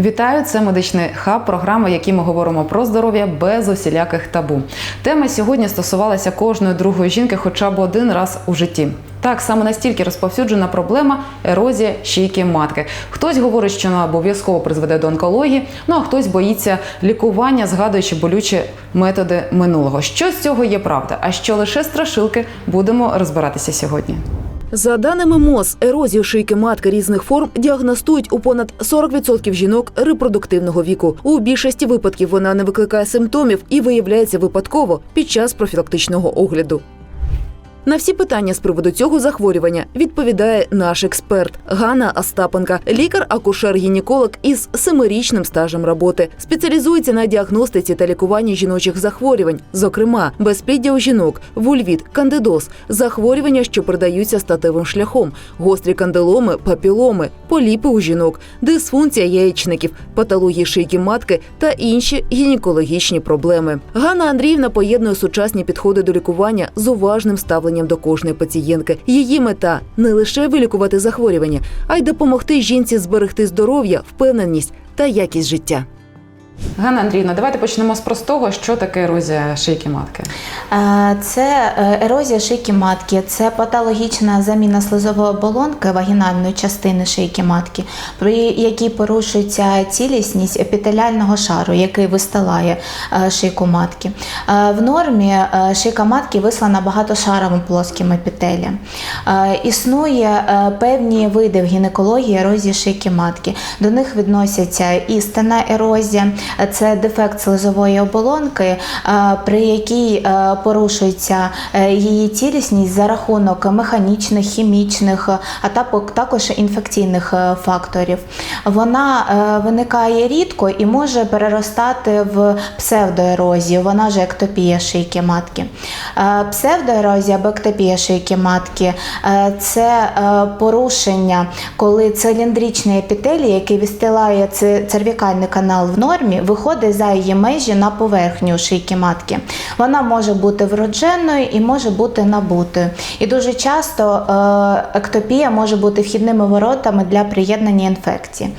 Вітаю! Це медичний хаб, програма, в якій ми говоримо про здоров'я без усіляких табу. Тема сьогодні стосувалася кожної другої жінки хоча б один раз у житті. Так саме настільки розповсюджена проблема ерозія шийки матки. Хтось говорить, що вона обов'язково призведе до онкології, ну а хтось боїться лікування, згадуючи болючі методи минулого. Що з цього є правда? А що лише страшилки будемо розбиратися сьогодні. За даними МОЗ, ерозію шийки матки різних форм діагностують у понад 40% жінок репродуктивного віку. У більшості випадків вона не викликає симптомів і виявляється випадково під час профілактичного огляду. На всі питання з приводу цього захворювання відповідає наш експерт Ганна Остапенка, лікар-акушер-гінеколог із семирічним стажем роботи. Спеціалізується на діагностиці та лікуванні жіночих захворювань, зокрема безпліддя у жінок, вульвіт, кандидоз, захворювання, що передаються статевим шляхом, гострі кандиломи, папіломи, поліпи у жінок, дисфункція яєчників, патології шийки матки та інші гінекологічні проблеми. Ганна Андріївна поєднує сучасні підходи до лікування з уважним ставленням до кожної пацієнтки. Її мета не лише вилікувати захворювання, а й допомогти жінці зберегти здоров'я, впевненість та якість життя. Ганна Андріївна, давайте почнемо з простого. Що таке ерозія шийки матки? Е, Це е, ерозія шийки матки, це патологічна заміна слизової оболонки вагінальної частини шийки матки, при якій порушується цілісність епітеліального шару, який вистилає е, шийку матки. В нормі шийка матки вислана багатошаровим плоским епітелієм. Існує певні види в гінекології ерозії шийки матки. До них відносяться істинна ерозія, е, це дефект слизової оболонки, е, при якій е, порушується е, її цілісність за рахунок механічних, хімічних, а також інфекційних факторів. Вона виникає рідко і може переростати в псевдоерозію, вона ж ектопія шийки матки. Псевдоерозія або ектопія шийки матки це порушення, коли циліндричний епітелій, який відстилає цервікальний канал в нормі, виходить за її межі на поверхню шийки матки. Вона може бути вродженою і може бути набутою. І дуже часто е, ектопія може бути вхідними воротами для приєднання інфекції.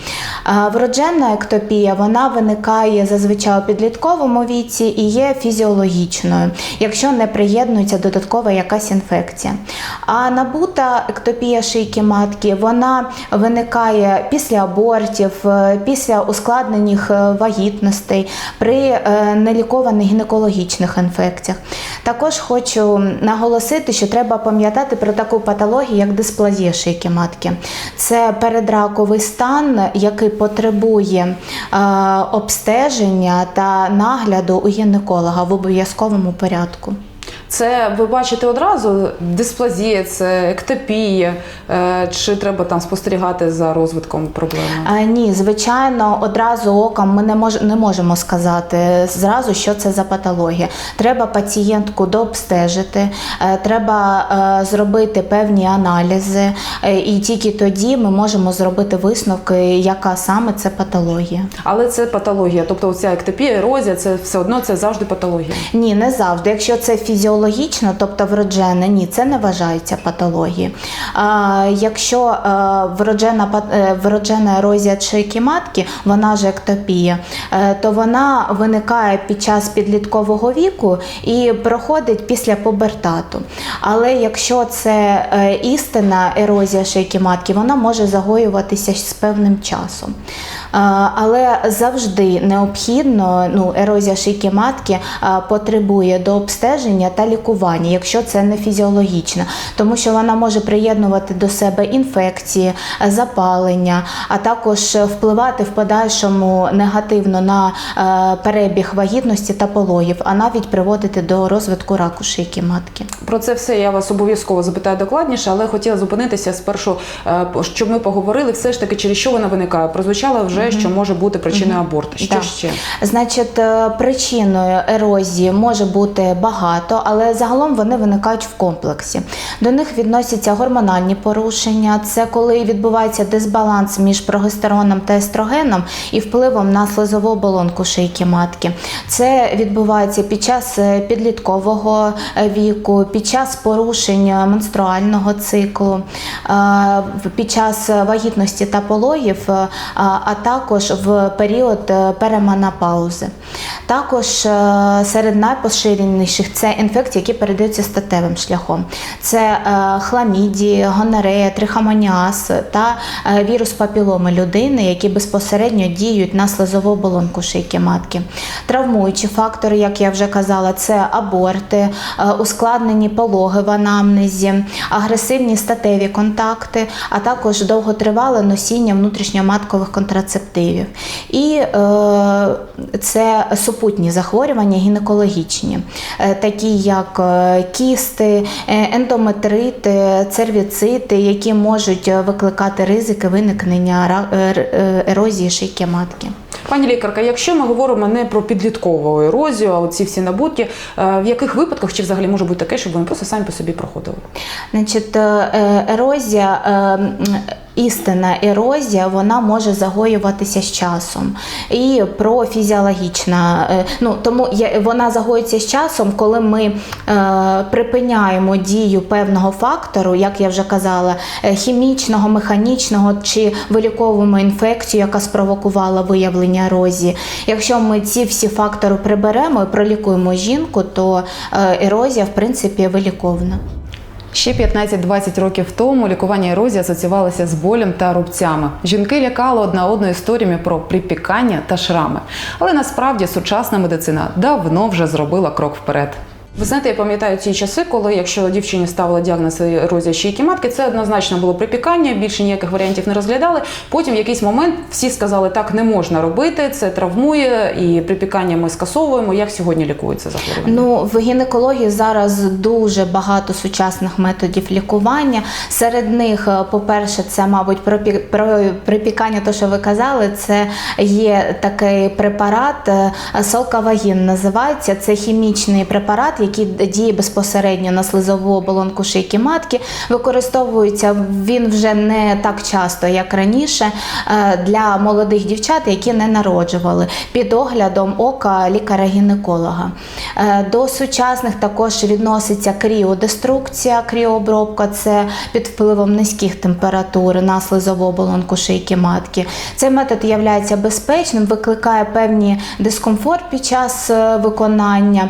Е, Вродженна ектопія вона виникає зазвичай у підлітковому віці і є фізіологічною, якщо не приєднується додаткова якась інфекція. А набута ектопія шийки матки вона виникає після абортів, е, після ускладнених е, вагітностей, при е, нелікованих гінекологічних інфекціях. Також хочу наголосити, що треба пам'ятати про таку патологію, як дисплазія шийки матки. Це передраковий стан, який потребує е, обстеження та нагляду у гінеколога в обов'язковому порядку. Це ви бачите одразу дисплазія, це ектопія, е, чи треба там спостерігати за розвитком проблеми? А, ні, звичайно, одразу оком ми не, мож, не можемо сказати зразу, що це за патологія. Треба пацієнтку дообстежити, е, треба е, зробити певні аналізи, і тільки тоді ми можемо зробити висновки, яка саме це патологія. Але це патологія, тобто ця ектопія, ерозія, це все одно це завжди патологія. Ні, не завжди. Якщо це фізіологічно, тобто вроджене, ні, це не вважається патологією. Якщо е, вроджена, е, вроджена ерозія шийки матки, вона ж ектопія, е, то вона виникає під час підліткового віку і проходить після пубертату. Але якщо це істинна ерозія шийки матки, вона може загоюватися з певним часом. Але завжди необхідно, ну, ерозія шийки матки потребує до обстеження та лікування, якщо це не фізіологічно, тому що вона може приєднувати до себе інфекції, запалення, а також впливати в подальшому негативно на е, перебіг вагітності та пологів, а навіть приводити до розвитку раку шийки матки. Про це все я вас обов'язково запитаю докладніше, але хотіла зупинитися спершу, е, щоб ми поговорили все ж таки, через що вона виникає. Прозвучало вже, що може бути причиною аборту. Що Да. ще? Значить, е, причиною ерозії може бути багато, але загалом вони виникають в комплексі. До них відносяться гормональні порушення, це коли відбувається дисбаланс між прогестероном та естрогеном і впливом на слизову оболонку шийки матки. Це відбувається під час е, підліткового е, віку, під час порушення менструального циклу, під час вагітності та пологів, а а також в період е, переманопаузи. Також е, серед найпоширеніших це інфекції, які передаються статевим шляхом. Це е, хламідії, гонорея, трихомоніаз та вірус папіломи людини, які безпосередньо діють на слизову оболонку шийки матки. Травмуючі фактори, як я вже казала, це аборти, ускладнені пологи в анамнезі, агресивні статеві контакти, а також довготривале носіння внутрішньоматкових контрацептивів. І е, це супутні захворювання гінекологічні, е, такі як е, кісти, ендометрити, цервіцити, які можуть викликати ризики виникнення ерозії шийки матки. Пані лікарка, якщо ми говоримо не про підліткову ерозію, а оці всі набутки, в яких випадках чи взагалі може бути таке, щоб вони просто самі по собі проходили? Значить, ерозія, істинна ерозія, вона може загоюватися з часом. І профізіологічна, е, ну тому вона загоюється з часом, коли ми е, припиняємо дію певного фактору, як я вже казала, е, хімічного, механічного чи виліковуємо інфекцію, яка спровокувала виявлення ерозії. Якщо ми ці всі фактори приберемо і пролікуємо жінку, то е, ерозія в принципі виліковна. Ще 15-20 років тому лікування ерозії асоціювалося з болем та рубцями. Жінки лякали одна одну історіями про припікання та шрами. Але насправді сучасна медицина давно вже зробила крок вперед. Ви знаєте, я пам'ятаю ці часи, коли якщо дівчині ставили діагноз ерозія шийки матки, це однозначно було припікання, більше ніяких варіантів не розглядали. Потім в якийсь момент всі сказали, так не можна робити, це травмує, і припікання ми скасовуємо. Як сьогодні лікується захворювання? Ну, в гінекології зараз дуже багато сучасних методів лікування. Серед них, е, по-перше, це, мабуть, припікання, то, що ви казали, це є такий препарат, е, солкавагін називається. Це хімічний препарат, який діє безпосередньо на слизову оболонку шийки матки. Використовується він вже не так часто, як раніше, е, для молодих дівчат, які не народжували, під оглядом ока лікаря-гінеколога. Е, До сучасних також відноситься кріодеструкція, кріообробка це під впливом низьких температур на слизову оболонку шийки матки. Цей метод є безпечним, викликає певний дискомфорт під час е, виконання.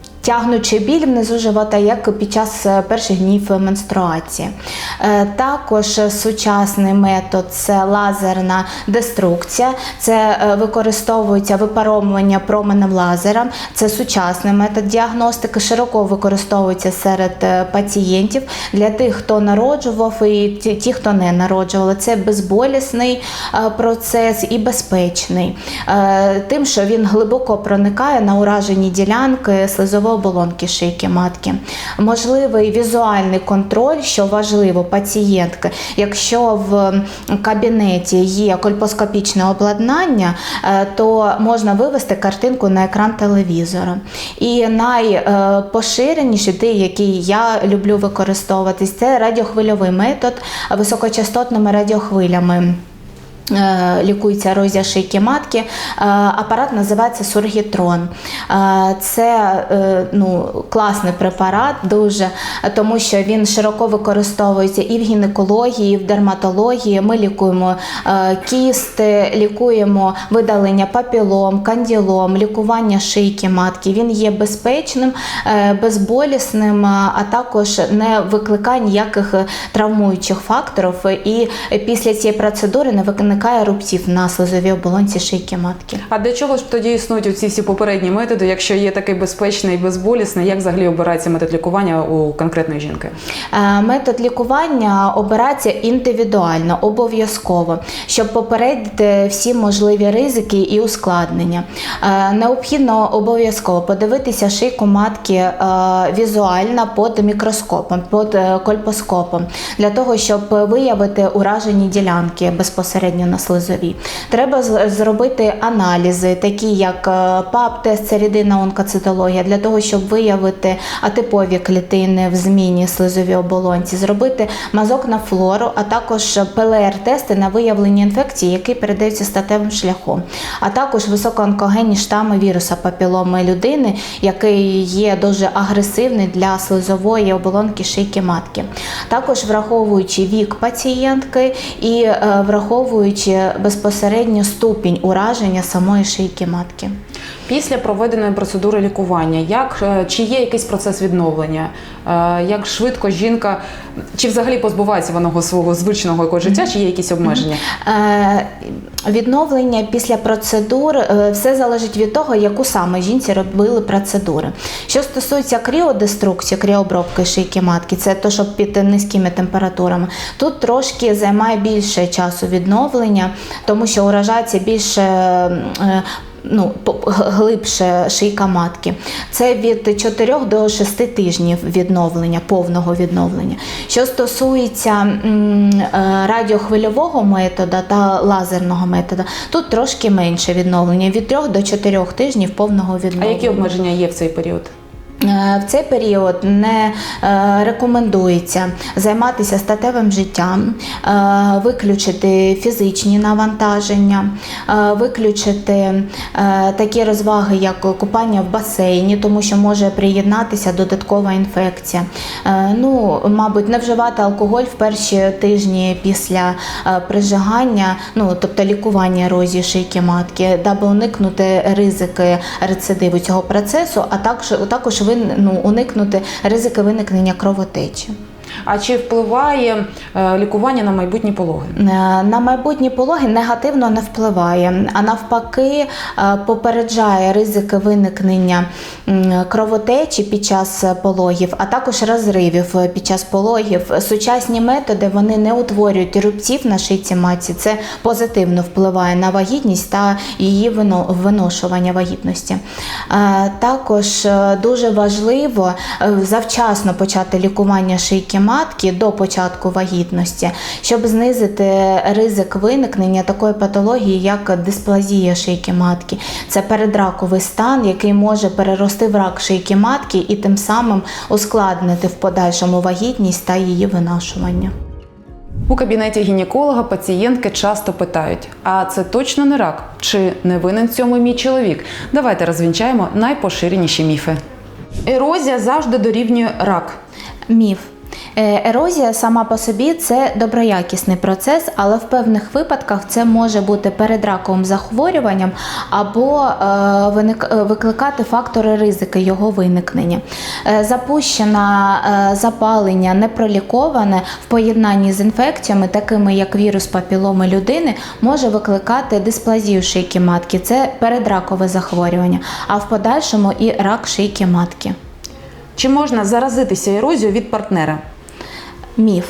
Тягнучи біль внизу живота, як під час е, перших днів менструації. Е, Також сучасний метод це лазерна деструкція. Це е, використовується випаровування променем лазером. Це сучасний метод діагностики, широко використовується серед пацієнтів для тих, хто народжував, і ті, хто не народжували. Це безболісний процес і безпечний, тим, що він глибоко проникає на уражені ділянки слизової оболонки шийки матки. Можливий візуальний контроль, що важливо пацієнтки. Якщо в кабінеті є кольпоскопічне обладнання, е, то можна вивести картинку на екран телевізора. І найпоширеніший, той, який я люблю використовуватись, це радіохвильовий метод високочастотними радіохвилями. Е, Лікується ерозія шийки матки. Е, Апарат називається Сургітрон. Е, Це ну, класний препарат, дуже, тому що він широко використовується і в гінекології, і в дерматології. Ми лікуємо кісти, лікуємо видалення папілом, канділом, лікування шийки матки. Він є безпечним, безболісним, а також не викликає ніяких травмуючих факторів. І після цієї процедури не виникає рубців на слизовій оболонці шийки матки. А для чого ж тоді існують оці всі попередні методи, якщо є такий безпечний і безболісний, як взагалі обирається метод лікування у конкретної жінки? Е, Метод лікування обирається індивідуально, обов'язково, щоб попередити всі можливі ризики і ускладнення. Е, Необхідно обов'язково подивитися шийку матки е, візуально під мікроскопом, під кольпоскопом, для того, щоб виявити уражені ділянки безпосередньо на слизовій. Треба зробити аналізи, такі як е, ПАП-тест, це рідинна онкоцитологія, для того, щоб виявити атипові клітини в зміні слизовій оболонці, зробити мазок на флору, а також ПЛР-тести на виявлення інфекції, які передаються статевим шляхом, а також високоонкогенні штами віруса папіломи людини, який є дуже агресивний для слизової оболонки шийки матки. Також враховуючи вік пацієнтки і е, враховуючи враховуючи безпосередньо ступінь ураження самої шийки матки. Після проведеної процедури лікування, як е, чи є якийсь процес відновлення? Е, Як швидко жінка чи взагалі позбувається вона свого звичного якогось життя, чи є якісь обмеження? Е, Відновлення після процедур все залежить від того, яку саме жінці робили процедури. Що стосується кріодеструкції, кріообробки шийки матки, це то, що під низькими температурами. Тут трошки займає більше часу відновлення, тому що уражається більше. Ну, глибше шийка матки. Це від 4 до 6 тижнів відновлення, повного відновлення. Що стосується е, радіохвильового методу та лазерного методу, тут трошки менше відновлення від 3 до 4 тижнів повного відновлення. А які обмеження є в цей період? Е, В цей період не е, рекомендується займатися статевим життям, е, виключити фізичні навантаження, виключити такі розваги, як купання в басейні, тому що може приєднатися додаткова інфекція. Ну, мабуть, не вживати алкоголь в перші тижні після прижигання, ну тобто лікування ерозії шийки матки, даби уникнути ризики рецидиву цього процесу, а також також ну, уникнути ризики виникнення кровотечі. А чи впливає е, лікування на майбутні пологи? Е, На майбутні пологи негативно не впливає, а навпаки, е, попереджає ризики виникнення кровотечі під час пологів, а також розривів під час пологів. Сучасні методи вони не утворюють рубців на шийці матці. Це позитивно впливає на вагітність та її виношування вагітності. Також дуже важливо завчасно почати лікування шийки матки до початку вагітності, щоб знизити ризик виникнення такої патології, як дисплазія шийки матки. Це передраковий стан, який може перерости в рак шийки матки і тим самим ускладнити в подальшому вагітність та її винашування. У кабінеті гінеколога пацієнтки часто питають: а це точно не рак? Чи не винен в цьому мій чоловік? Давайте розвінчаємо найпоширеніші міфи. Ерозія завжди дорівнює рак. Міф. Е, Ерозія сама по собі це доброякісний процес, але в певних випадках це може бути передраковим захворюванням або е, е, викликати фактори ризики його виникнення. Запущене запалення непроліковане в поєднанні з інфекціями, такими як вірус папіломи людини, може викликати дисплазію шийки матки. Це передракове захворювання, а в подальшому і рак шийки матки. Чи можна заразитися ерозією від партнера? Міф.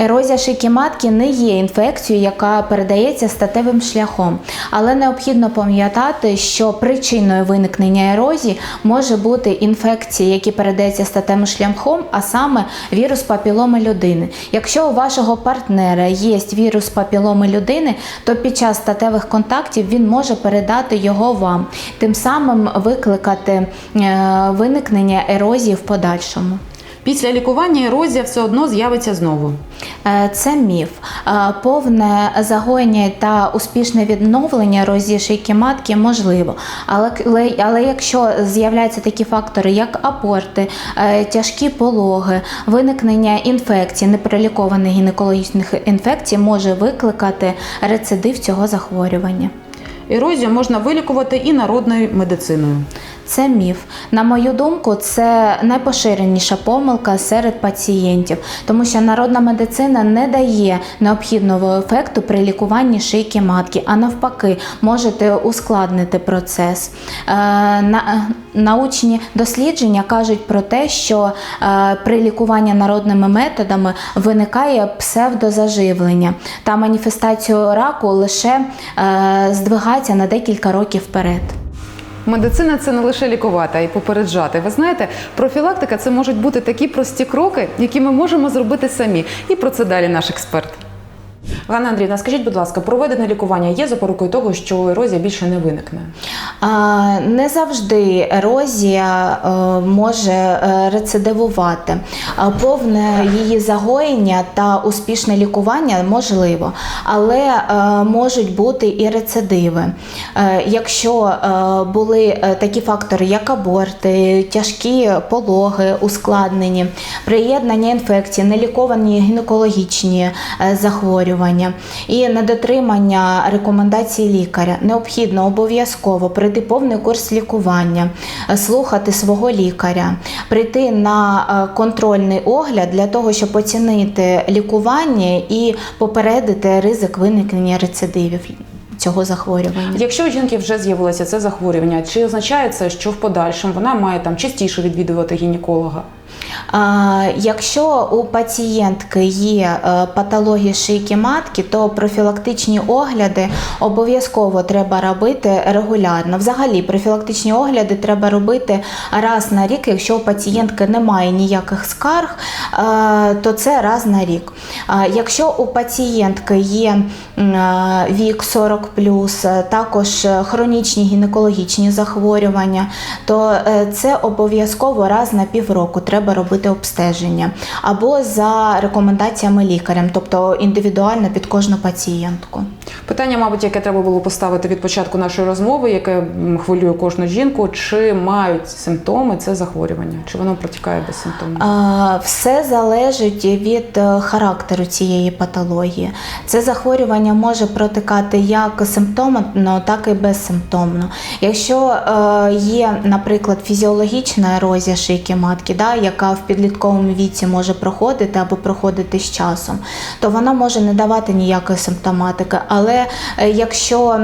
Ерозія шийки матки не є інфекцією, яка передається статевим шляхом, але необхідно пам'ятати, що причиною виникнення ерозії може бути інфекція, які передаються статевим шляхом, а саме вірус папіломи людини. Якщо у вашого партнера є вірус папіломи людини, то під час статевих контактів він може передати його вам, тим самим викликати е, виникнення ерозії в подальшому. Після лікування ерозія все одно з'явиться знову. Е, Це міф. Е, Повне загоєння та успішне відновлення ерозії шийки матки можливо. Але, але, але якщо з'являються такі фактори, як аборти, е, тяжкі пологи, виникнення інфекцій, непролікованих гінекологічних інфекцій, може викликати рецидив цього захворювання. Ерозію можна вилікувати і народною медициною. Це міф. На мою думку, це найпоширеніша помилка серед пацієнтів, тому що народна медицина не дає необхідного ефекту при лікуванні шийки матки, а навпаки, можете ускладнити процес. Е, на, научні дослідження кажуть про те, що е, при лікуванні народними методами виникає псевдозаживлення та маніфестацію раку лише е, здвигається на декілька років вперед. Медицина це не лише лікувати, а й попереджати. Ви знаєте, профілактика це можуть бути такі прості кроки, які ми можемо зробити самі. І про це далі наш експерт. Ганна Андріївна, скажіть, будь ласка, проведене лікування є запорукою того, що ерозія більше не виникне? Не завжди ерозія е, може е, рецидивувати. Повне її загоєння та успішне лікування можливо, але е, можуть бути і рецидиви. Якщо були такі фактори, як аборти, тяжкі пологи, ускладнені, приєднання інфекцій, неліковані гінекологічні захворювання. Захворювання і недотримання рекомендацій лікаря. Необхідно обов'язково пройти повний курс лікування, е, слухати свого лікаря, прийти на е, контрольний огляд для того, щоб оцінити лікування і попередити ризик виникнення рецидивів цього захворювання. Якщо у жінки вже з'явилося це захворювання, чи означає це, що в подальшому вона має там частіше відвідувати гінеколога? Якщо у пацієнтки є е, патології шийки матки, то профілактичні огляди обов'язково треба робити регулярно. Взагалі, профілактичні огляди треба робити раз на рік. Якщо у пацієнтки немає ніяких скарг, е, то це раз на рік. Якщо у пацієнтки є е, вік 40 також хронічні гінекологічні захворювання, то це обов'язково раз на півроку робити обстеження або за рекомендаціями лікарям, тобто індивідуально під кожну пацієнтку. Питання, мабуть, яке треба було поставити від початку нашої розмови, яке хвилює кожну жінку, чи мають симптоми це захворювання, чи воно протікає без симптомів? Все залежить від е, характеру цієї патології. Це захворювання може протикати як симптомно, так і безсимптомно. Якщо е, є, наприклад, фізіологічна ерозія шийки матки, да, яка в підлітковому віці може проходити або проходити з часом, то вона може не давати ніякої симптоматики. Але е, якщо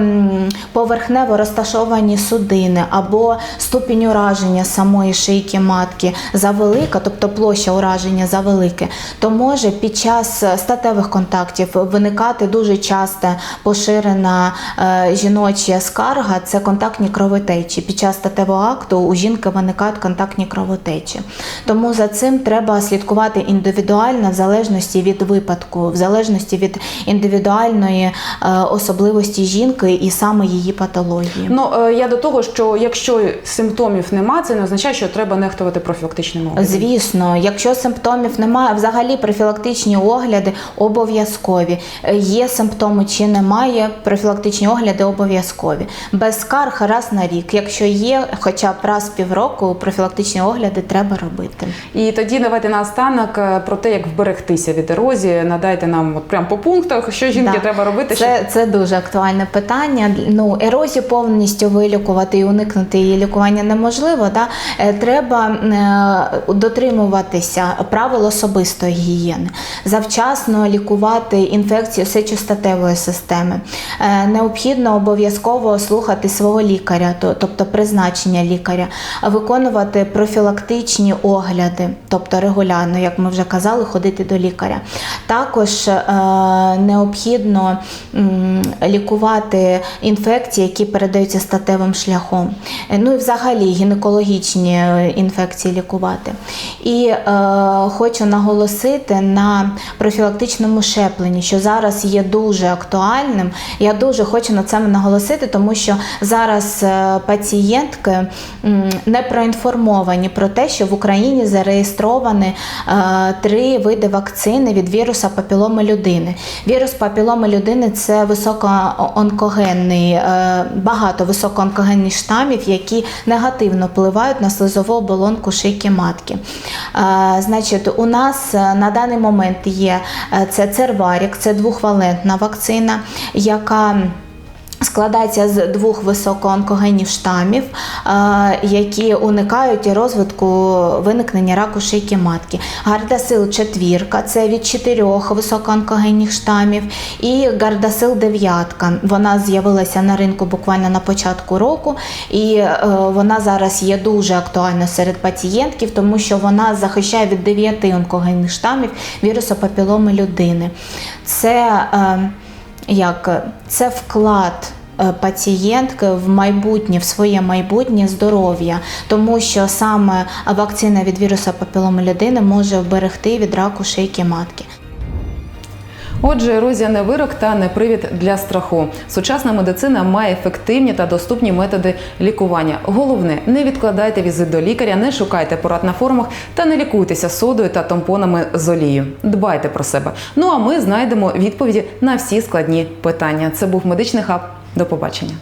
поверхнево розташовані судини або ступінь ураження самої шийки матки завелика, тобто площа ураження завелике, то може під час статевих контактів виникати дуже часто поширена е, жіноча скарга це контактні кровотечі. Під час статевого акту у жінки виникають контактні кровотечі. Тому за цим треба слідкувати індивідуально в залежності від випадку, в залежності від індивідуальної е, особливості жінки і саме її патології. Ну е, я до того, що якщо симптомів нема, це не означає, що треба нехтувати профілактичним оглядом. Звісно, якщо симптомів немає, взагалі профілактичні огляди обов'язкові. Е, Є симптоми чи немає, профілактичні огляди обов'язкові. Без скарг раз на рік. Якщо є, хоча б раз півроку, профілактичні огляди треба робити. І тоді давайте наостанок е, про те, як вберегтися від ерозії. Надайте нам от прямо по пунктах, що жінки Да. треба робити. щоб- Це, це дуже актуальне питання. Ну, ерозію повністю вилікувати і уникнути її лікування неможливо. Да? Е, Треба е, дотримуватися правил особистої гігієни, завчасно лікувати інфекцію сечостатевої системи. Необхідно обов'язково слухати свого лікаря, то- тобто призначення лікаря, виконувати профілактичні огляди, тобто регулярно, як ми вже казали, ходити до лікаря. Також е, необхідно лікувати інфекції, які передаються статевим шляхом. Е, Ну і взагалі гінекологічні е, інфекції лікувати. І хочу наголосити на профілактичному щепленні, що зараз є дуже актуальним. Я дуже хочу на цьому наголосити, тому що зараз пацієнтки не проінформовані про те, що в Україні зареєстровані е, три види вакцини від віруса папіломи людини. Вірус папіломи людини це високоонкогенний, е, багато високоонкогенних штамів, які негативно впливають на слизову оболонку шийки матки. Е, Значить, у нас на даний момент є це церварік, це двохвалентна вакцина, яка Складається з двох високоонкогенів штамів, е, які уникають розвитку виникнення раку шийки матки. Гардасил четвірка це від чотирьох високоонкогенних штамів, і гардасил дев'ятка. Вона з'явилася на ринку буквально на початку року, і е, вона зараз є дуже актуальна серед пацієнтків, тому що вона захищає від дев'яти онкогенних штамів вірусу папіломи людини. Це е, як це вклад е, пацієнтки в майбутнє, в своє майбутнє здоров'я, тому що саме вакцина від вірусу папіломи людини може вберегти від раку шийки матки. Отже, ерозія не вирок та не привід для страху. Сучасна медицина має ефективні та доступні методи лікування. Головне, не відкладайте візит до лікаря, не шукайте порад на форумах та не лікуйтеся содою та тампонами з олією. Дбайте про себе. Ну а ми знайдемо відповіді на всі складні питання. Це був медичний хаб. До побачення.